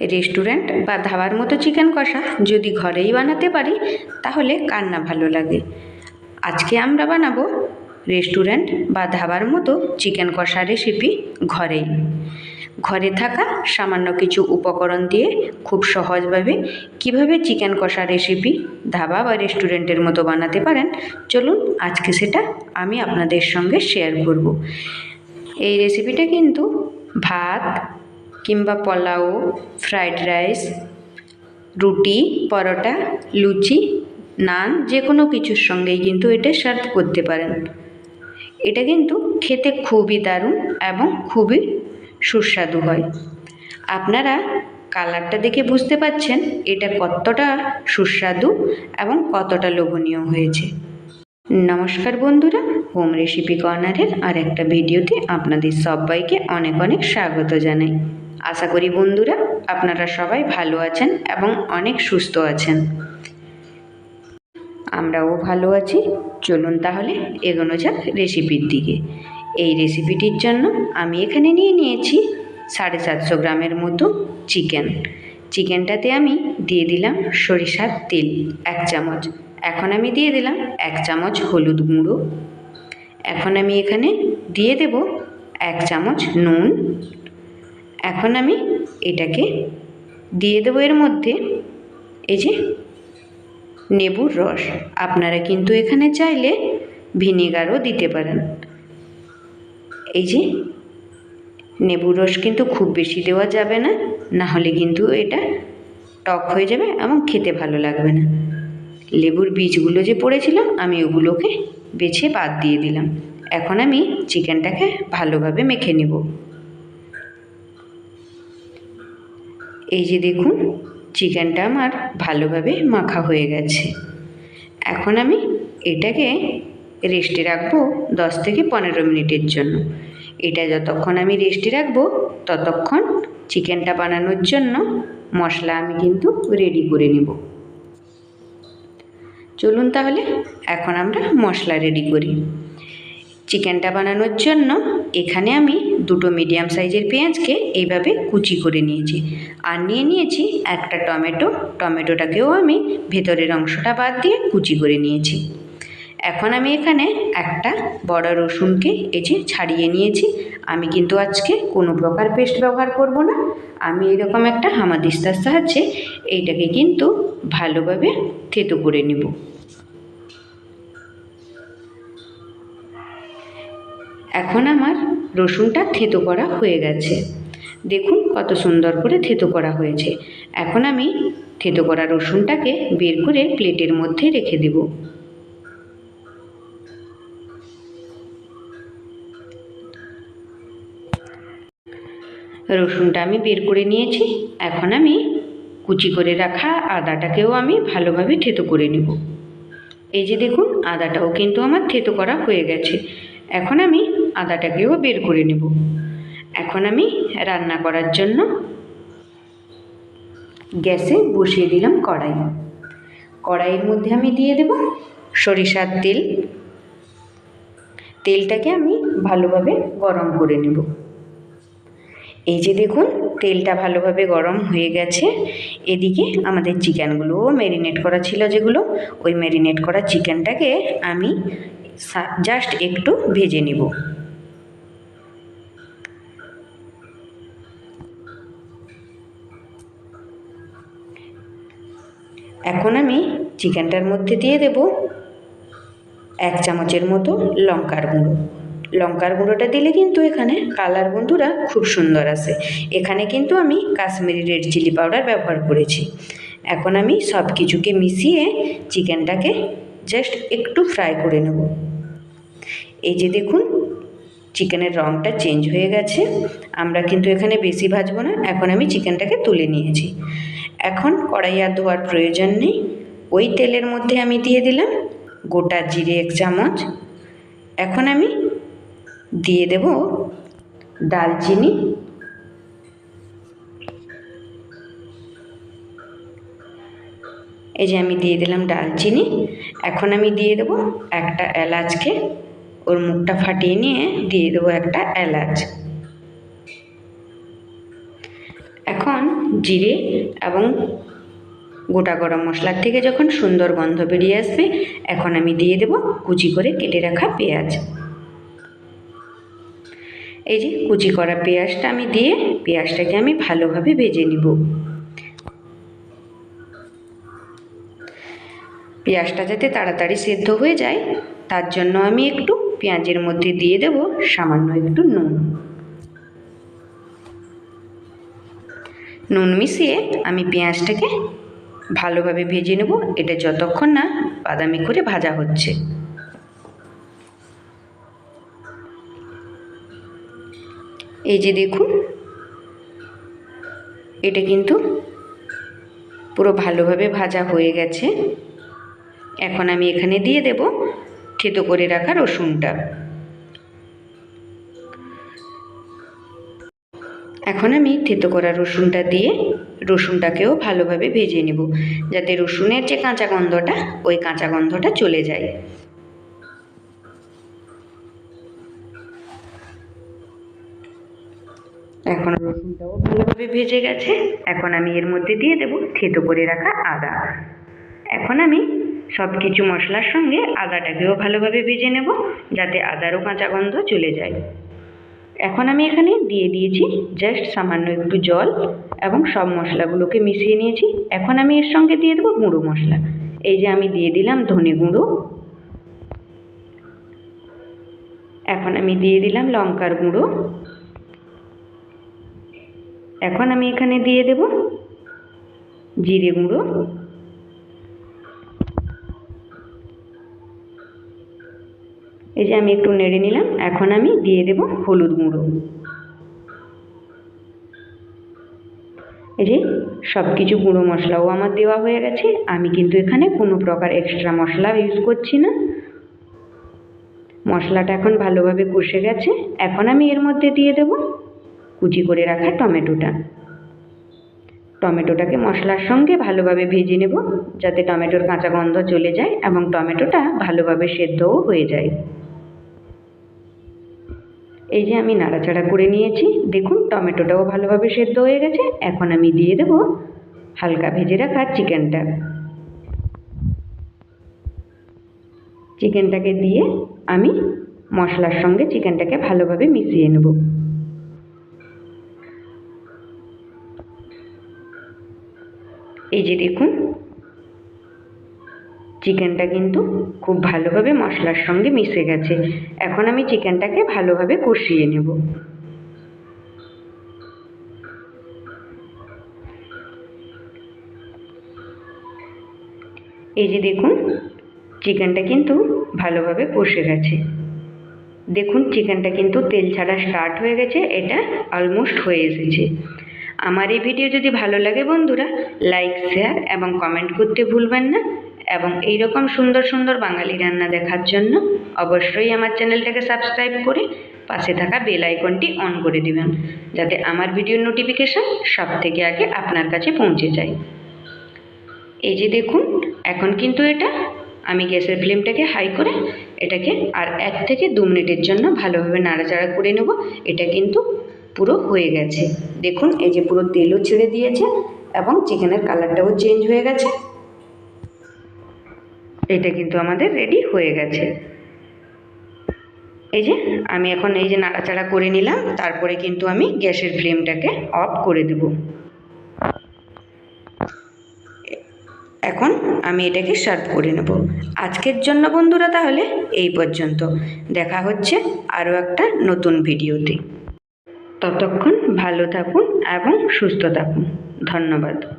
Restaurant বা ধাবার মতো chicken কষা যদি ঘরেই বানাতে পারি, তাহলে কার না ভালো লাগে। আজকে আমরা বানাবো রেস্টুরেন্ট বা ধাবার মতো চিকেন কষা রেসিপি ঘরেই। ঘরে থাকা সামান্য কিছু উপকরণ দিয়ে খুব সহজভাবে কীভাবে চিকেন কষা রেসিপি ধাবা বা রেস্টুরেন্টের মতো বানাতে পারেন, চলুন আজকে সেটা আমি আপনাদের সঙ্গে শেয়ার করব। এই রেসিপিটা কিন্তু ভাত কিংবা পোলাও ফ্রাইড রাইস রুটি, পরোটা, লুচি, নান যে কোনো কিছুর সঙ্গেই কিন্তু এটা সার্ভ করতে পারেন। এটা কিন্তু খেতে খুবই দারুণ এবং খুবই সুস্বাদু হয়। আপনারা কালারটা দেখে বুঝতে পাচ্ছেন এটা কতটা সুস্বাদু এবং কতটা লোভনীয় হয়েছে। নমস্কার বন্ধুরা, হোম রেসিপি কর্নারের আর একটা ভিডিওতে আপনাদের সবাইকে অনেক অনেক স্বাগত জানাই। আশা করি বন্ধুরা আপনারা সবাই ভালো আছেন এবং অনেক সুস্থ আছেন। আমরাও ভালো আছি। চলুন তাহলে এগোনো যাক রেসিপির দিকে। এই রেসিপিটির জন্য আমি এখানে নিয়ে নিয়েছি সাড়ে সাতশো গ্রামের মতো চিকেন। চিকেনটাতে আমি দিয়ে দিলাম সরিষার তেল এক চামচ। এখন আমি দিয়ে দিলাম এক চামচ হলুদ গুঁড়ো। এখন আমি এখানে দিয়ে দেব এক চামচ নুন। এখন আমি এটাকে দিয়ে দেবো এর মধ্যে। এই যে নেবুর রস। আপনারা কিন্তু এখানে চাইলে ভিনেগারও দিতে পারেন। এই যে নেবুর রস কিন্তু খুব বেশি দেওয়া যাবে না না হলে কিন্তু এটা টক হয়ে যাবে এবং খেতে ভালো লাগবে না। লেবুর বীজগুলো যে পড়েছিল, আমি ওগুলোকে বেছে বাদ দিয়ে দিলাম। এখন আমি চিকেনটাকে ভালোভাবে মেখে নেব। এই যে দেখুন চিকেনটা আমার ভালোভাবে মাখা হয়ে গেছে। এখন আমি এটাকে রেস্টে রাখব দশ থেকে পনেরো মিনিটের জন্য। এটা যতক্ষণ আমি রেস্টে রাখব, ততক্ষণ চিকেনটা বানানোর জন্য মশলা আমি কিন্তু রেডি করে নেব। চলুন তাহলে, এখন আমরা মশলা রেডি করি। চিকেনটা বানানোর জন্য এখানে আমি দুটো মিডিয়াম সাইজের পেঁয়াজকে এইভাবে কুচি করে নিয়েছি। আর নিয়ে নিয়েছি একটা টমেটো। টমেটোটাকেও আমি ভেতরের অংশটা বাদ দিয়ে কুচি করে নিয়েছি। এখন আমি এখানে একটা বড় রসুনকে এই ছাড়িয়ে নিয়েছি। আমি কিন্তু আজকে কোনো প্রকার পেস্ট ব্যবহার করব না। আমি এরকম একটা হামাদিস্তার সাহায্যে এইটাকে কিন্তু ভালোভাবে থেতো করে নেব। এখন আমার রসুনটা থেতো করা হয়ে গেছে। দেখুন কত সুন্দর করে থেতো করা হয়েছে। এখন আমি থেতো করা রসুনটাকে বের করে প্লেটের মধ্যে রেখে দেব। রসুনটা আমি বের করে নিয়েছি। এখন আমি কুচি করে রাখা আদাটাকেও আমি ভালোভাবে থেতো করে নেব। এই যে দেখুন, আদাটাও কিন্তু আমার থেতো করা হয়ে গেছে। এখন আমি আদাটাকেও বের করে নেব। এখন আমি রান্না করার জন্য গ্যাসে বসিয়ে দিলাম কড়াই। কড়াইয়ের মধ্যে আমি দিয়ে দেব সরিষার তেল। তেলটাকে আমি ভালোভাবে গরম করে নেব। এই যে দেখুন, তেলটা ভালোভাবে গরম হয়ে গেছে। এদিকে আমাদের চিকেনগুলোও ম্যারিনেট করা ছিল যেগুলো। ওই ম্যারিনেট করা চিকেনটাকে আমি জাস্ট একটু ভেজে নিব। এখন আমি চিকেনটার মধ্যে দিয়ে দেব এক চামচের মতো লঙ্কার গুঁড়ো। লঙ্কার গুঁড়োটা দিলে কিন্তু এখানে কালার বন্ধুরা খুব সুন্দর আসে। এখানে কিন্তু আমি কাশ্মীরি রেড চিলি পাউডার ব্যবহার করেছি। এখন আমি সব কিছুকে মিশিয়ে চিকেনটাকে জাস্ট একটু ফ্রাই করে নেব। এই যে দেখুন, চিকেনের রঙটা চেঞ্জ হয়ে গেছে। আমরা কিন্তু এখানে বেশি ভাজবো না, এখন আমি চিকেনটাকে তুলে নিয়েছি। এখন কড়াই আর ধোয়ার প্রয়োজন নেই। ওই তেলের মধ্যে আমি দিয়ে দিলাম গোটা জিরে, এক চামচ। এখন আমি দিয়ে দেব ডালচিনি এই যে আমি দিয়ে দিলাম ডালচিনি এখন আমি দিয়ে দেবো একটা এলাচকে। ওর মুখটা ফাটিয়ে নিয়ে দিয়ে দেবো একটা এলাচ। এখন এখন জিরে এবং গোটা গরম মশলার থেকে যখন সুন্দর গন্ধ বেরিয়ে আসবে, এখন আমি দিয়ে দেব কুচি করে কেটে রাখা পেঁয়াজ। এই যে কুচি করা পেঁয়াজটা আমি দিয়ে পেঁয়াজটাকে আমি ভালোভাবে ভেজে নিব। পেঁয়াজটা যাতে তাড়াতাড়ি সেদ্ধ হয়ে যায়, তার জন্য আমি একটু পেঁয়াজের মধ্যে দিয়ে দেব সামান্য একটু নুন। নুন মিশিয়ে আমি পেঁয়াজটাকে ভালোভাবে ভেজে নেব। এটা যতক্ষণ না বাদামি করে ভাজা হচ্ছে। এই যে দেখুন, এটা কিন্তু পুরো ভালোভাবে ভাজা হয়ে গেছে। এখন আমি এখানে দিয়ে দেব থেতো করে রাখা রসুনটা। এখন আমি থেতো করা রসুনটা দিয়ে রসুনটাকেও ভালোভাবে ভেজে নেব, যাতে রসুনের যে কাঁচা গন্ধটা, ওই কাঁচা গন্ধটা চলে যায়। এখন রসুনটাও ভালোভাবে ভেজে গেছে, এখন আমি এর মধ্যে দিয়ে দেব থেতো করে রাখা আদা। এখন আমি সব কিছু মশলার সঙ্গে আদাটাকেও ভালোভাবে ভেজে নেব, যাতে আদারও কাঁচা গন্ধ চলে যায়। এখন আমি এখানে দিয়ে দিয়েছি জাস্ট সামান্য একটু জল এবং সব মশলাগুলোকে মিশিয়ে নিয়েছি। এখন আমি এর সঙ্গে দিয়ে দেবো গুঁড়ো মশলা। এই যে আমি দিয়ে দিলাম ধনে গুঁড়ো। এখন আমি দিয়ে দিলাম লঙ্কার গুঁড়ো। এখন আমি এখানে দিয়ে দেব জিরে গুঁড়ো। এই যে আমি একটু নেড়ে নিলাম, এখন আমি দিয়ে দেব হলুদ গুঁড়ো। এই যে সব কিছু গুঁড়ো মশলাও আমার দেওয়া হয়ে গেছে, আমি কিন্তু এখানে কোনো প্রকার এক্সট্রা মশলা ইউজ করছি না। মশলাটা এখন ভালোভাবে কষে গেছে, এখন আমি এর মধ্যে দিয়ে দেব কুচি করে রাখা টমেটোটা। টমেটোটাকে মশলার সঙ্গে ভালোভাবে ভেজে নেব, যাতে টমেটোর কাঁচা গন্ধ চলে যায় এবং টমেটোটা ভালোভাবে সেদ্ধও হয়ে যায়। এই যে আমি নাড়াচাড়া করে নিয়েছি। দেখুন, টমেটোটাও ভালোভাবে সেদ্ধ হয়ে গেছে। এখন আমি দিয়ে দেব হালকা ভেজে রাখা চিকেনটা। চিকেনটাকে দিয়ে আমি মশলার সঙ্গে চিকেনটাকে ভালোভাবে মিশিয়ে নেব। এই যে দেখুন চিকেনটা কিন্তু খুব ভালোভাবে মশলার সঙ্গে মিশে গেছে। এখন আমি চিকেনটাকে ভালোভাবে কষিয়ে নেব। এই যে দেখুন চিকেনটা কিন্তু ভালোভাবে কষে গেছে। দেখুন চিকেনটা কিন্তু তেল ছাড়া স্টার্ট হয়ে গেছে, এটা অলমোস্ট হয়ে এসেছে। আমার এই ভিডিও যদি ভালো লাগে বন্ধুরা লাইক শেয়ার এবং কমেন্ট করতে ভুলবেন না। এবং এই রকম সুন্দর সুন্দর বাঙালি রান্না দেখার জন্য অবশ্যই আমার চ্যানেলটাকে সাবস্ক্রাইব করে পাশে থাকা বেল আইকনটি অন করে দিবেন, যাতে আমার ভিডিওর নোটিফিকেশান সব থেকে আগে আপনার কাছে পৌঁছে যায়। এই যে দেখুন, এখন কিন্তু এটা আমি গ্যাসের ফ্লেমটাকে হাই করে এটাকে আর এক থেকে দু মিনিটের জন্য ভালোভাবে নাড়াচাড়া করে নেব, এটা কিন্তু পুরো হয়ে গেছে। দেখুন, এই যে পুরো তেলও ছেড়ে দিয়েছে এবং চিকেনের কালারটাও চেঞ্জ হয়ে গেছে। এটা কিন্তু আমাদের রেডি হয়ে গেছে। এই যে, আমি এখন এই যে নাড়াচাড়া করে নিলাম, তারপরে কিন্তু আমি গ্যাসের ফ্লেমটাকে অফ করে দেব। এখন আমি এটাকে সার্ভ করে নেব। আজকের জন্য বন্ধুরা তাহলে এই পর্যন্ত। দেখা হচ্ছে আরও একটা নতুন ভিডিওতে। ততক্ষণ ভালো থাকুন এবং সুস্থ থাকুন। ধন্যবাদ।